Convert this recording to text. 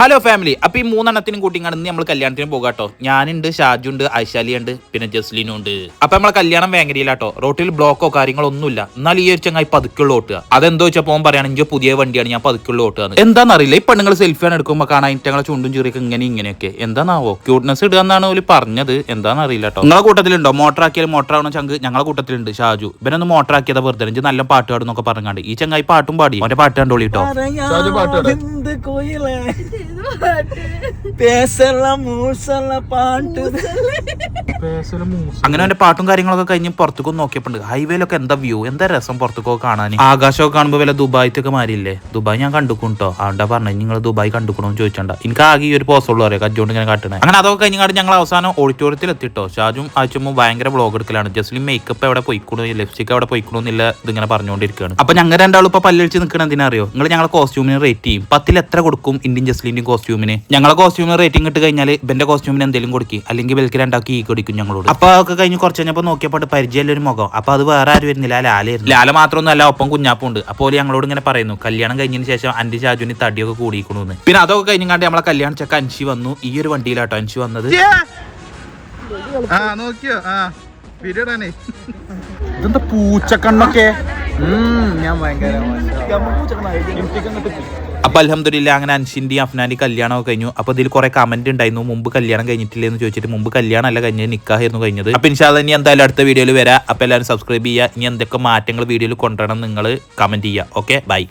Hello family അപ്പൊ ഈ മൂന്നെണ്ണത്തിനും കൂട്ടിങ്ങാണ് ഇന്ന് നമ്മൾ കല്യാണത്തിന് പോകാട്ടോ ഞാനുണ്ട് ഷാജു ഉണ്ട് ഐശാലി ഉണ്ട് പിന്നെ ജസ്ലിനും ഉണ്ട്. അപ്പൊ നമ്മളെ കല്യാണം വേങ്ങരയിലാട്ടോ റോട്ടിൽ ബ്ലോക്കോ കാര്യങ്ങളോ ഒന്നുമില്ല എന്നാൽ ഈ ഒരു ചങ്ങായി പതുക്കുള്ള ഓട്ടുക അതെന്തോ വെച്ചപ്പോ ഓൻ പറയുകയാണെങ്കിൽ പുതിയ വണ്ടിയാണ് ഞാൻ പതുക്കുള്ള ഓട്ടുക എന്താണെന്നറിയില്ല ഈ പെണ്ണുങ്ങൾ സെൽഫിയാണ് എടുക്കുമ്പോൾ കാണാൻ ഞങ്ങളെ ചുണ്ടും ചെറിയൊക്കെ ഇങ്ങനെ ഇങ്ങനെയൊക്കെ. എന്താണാവോ ക്യൂട്ട്നെസ് ഇടുക എന്നാണ് ഒരു പറഞ്ഞത്. എന്താണെന്നറിയില്ല കേട്ടോ. നിങ്ങളെ കൂട്ടത്തിലുണ്ടോ? മോട്ടർ ആവണ ചങ്ക് ഞങ്ങളെ കൂട്ടത്തിലുണ്ട് ഷാജു. ഇവനൊന്ന് ആക്കിയതാ വെറുതെ. നല്ല പാട്ട് പാടുന്നൊക്കെ പറഞ്ഞാണ്ട്. ഈ ചങ്ങായി പാട്ടും പാടി. അവന്റെ പാട്ട് കണ്ടോളി பாடுது கோயில. பேசலாம் மூசல பாட்டு. അങ്ങനെ അവന്റെ പാട്ടും കാര്യങ്ങളൊക്കെ കഴിഞ്ഞ് പുറത്തേക്ക് നോക്കിയപ്പോണ്ട് ഹൈവേയിലൊക്കെ എന്താ വ്യൂ എന്താ രസം പുറത്തേക്കൊക്കെ കാണാൻ ആകാശമൊക്കെ കാണുമ്പോൾ വല്ല ദുബായിത്തൊക്കെ മാറിയില്ലേ ദുബായ് ഞാൻ കണ്ടുക്കും കേട്ടോ ആണ്ടാ പറഞ്ഞു? നിങ്ങൾ ദുബായ് കണ്ടുക്കണോന്ന് ചോദിച്ചണ്ട. എനിക്ക് ആകെ ഈ ഒരു പോസുള്ളൂ അറിയാം. കജ്ജോണ്ട് ഇങ്ങനെ കാട്ടണേ. അങ്ങനെ അതൊക്കെ കഴിഞ്ഞാൽ ഞങ്ങൾ അവസാനം ഓഡിറ്റോറിയത്തിൽ എത്തിട്ടോ. ഷാജും ആഴ്ചമ്പോ ഭയങ്കര ബ്ലോഗ് എടുക്കലാണ്. ജസ്ലിൻ മേക്കപ്പ് എവിടെ പോയിക്കണു ലിപ്സ്റ്റിക് എവിടെ പോയിക്കണു എന്നില്ല ഇതിങ്ങനെ പറഞ്ഞുകൊണ്ടിരിക്കുകയാണ് അപ്പൊ ഞങ്ങൾ രണ്ടാളും ഇപ്പൊ പല്ലഴിച്ച് എന്തിനാ അറിയോ? നിങ്ങൾ ഞങ്ങളെ കോസ്റ്റ്യൂമിന് റേറ്റ് ചെയ്യും. പത്തിൽ എത്ര കൊടുക്കും ഇന്ത്യൻ ജസ്ലിന്റെയും കോസ്റ്റ്യൂമിന് ഞങ്ങളെ കോസ്റ്റ്യൂമിന് റേറ്റിംഗ് ഇട്ട് കഴിഞ്ഞാൽ ഇവന്റെ കോസ്റ്റ്യൂമിന് എന്തെങ്കിലും കൊടുക്കും. അല്ലെങ്കിൽ ബെൽക്ക് രണ്ടാക്കി ഈ കൊടുക്കും ഞങ്ങളോട്. അപ്പൊ അതൊക്കെ കഴിഞ്ഞ് കുറച്ച് കഴിഞ്ഞപ്പോൾ നോക്കിയപ്പോൾ പരിചയമുള്ള ഒരു മുഖം. അപ്പൊ അത് വേറെ ആരും വരുന്നില്ല ലാലായിരുന്നു ലാല മാത്രമൊന്നും അല്ല ഒപ്പം കുഞ്ഞാപ്പും ഉണ്ട് അപ്പോൾ ഞങ്ങളോട് ഇങ്ങനെ പറയുന്നു കല്യാണം കഴിഞ്ഞതിന് ശേഷം അന്റെ ഷാജുവിന് തടിയൊക്കെ കൂടിയിരിക്കണമെന്ന് പിന്നെ അതൊക്കെ കഴിഞ്ഞാണ്ട് നമ്മളെ കല്യാണ ചക്ക അൻഷി വന്നു. ഈ ഒരു വണ്ടിയിലാട്ടോ അൻഷി വന്നത്. ആ നോക്കിയോ? ആ ഇതെന്താ പൂച്ചക്കണ്ണൊക്കെ? ഞാൻ ഭയങ്കര അപ്പൊ അലഹമില്ല അങ്ങനെ അൻഷിന്റെയും അഫ്നാന്റെ കല്യാണമൊക്കെ കഴിഞ്ഞു. അപ്പൊ ഇതിൽ കുറെ കമന്റ് ഉണ്ടായിരുന്നു. മുമ്പ് കല്യാണം കഴിഞ്ഞിട്ടില്ലേ എന്ന് ചോദിച്ചിട്ട് മുമ്പ് കല്യാണം അല്ല കഴിഞ്ഞത് നിക്കാഹായിരുന്നു കഴിഞ്ഞത്. അപ്പൊ ഇൻഷാല്ല ഇനി എന്തായാലും അടുത്ത വീഡിയോയിൽ വരാം. അപ്പൊ എല്ലാവരും സബ്സ്ക്രൈബ് ചെയ്യുക. ഇനി എന്തൊക്കെ മാറ്റങ്ങൾ വീഡിയോയിൽ കൊണ്ടുവരണം നിങ്ങൾ കമന്റ് ചെയ്യുക. Okay bye